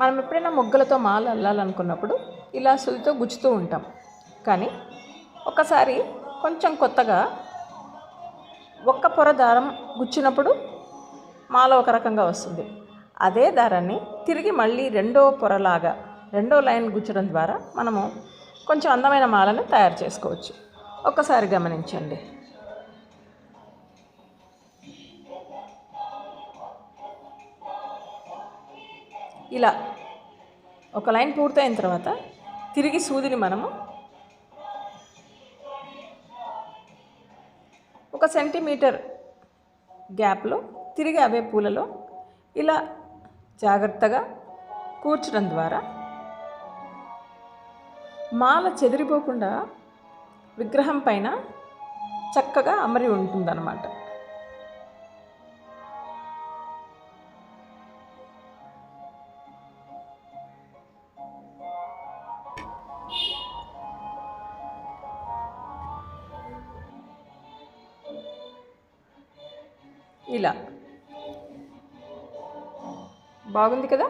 మనం ఎప్పుడైనా మొగ్గలతో మాల అల్లాలనుకున్నప్పుడు ఇలా సుదితో గుచ్చుతూ ఉంటాం. కానీ ఒకసారి కొంచెం కొత్తగా ఒక్క పొర దారం గుచ్చినప్పుడు మాల ఒక రకంగా వస్తుంది. అదే దారాన్ని తిరిగి మళ్ళీ రెండో పొరలాగా రెండో లైన్ గుచ్చడం ద్వారా మనము కొంచెం అందమైన మాలను తయారు చేసుకోవచ్చు. ఒక్కసారి గమనించండి. ఇలా ఒక లైన్ పూర్తయిన తర్వాత తిరిగి సూదిని మనము ఒక సెంటీమీటర్ గ్యాప్లో తిరిగి అవే పూలలో ఇలా జాగ్రత్తగా కూర్చడం ద్వారా మాల చెదిరిపోకుండా విగ్రహం పైన చక్కగా అమరి ఉంటుందన్నమాట. ఇలా. బాగుంది కదా?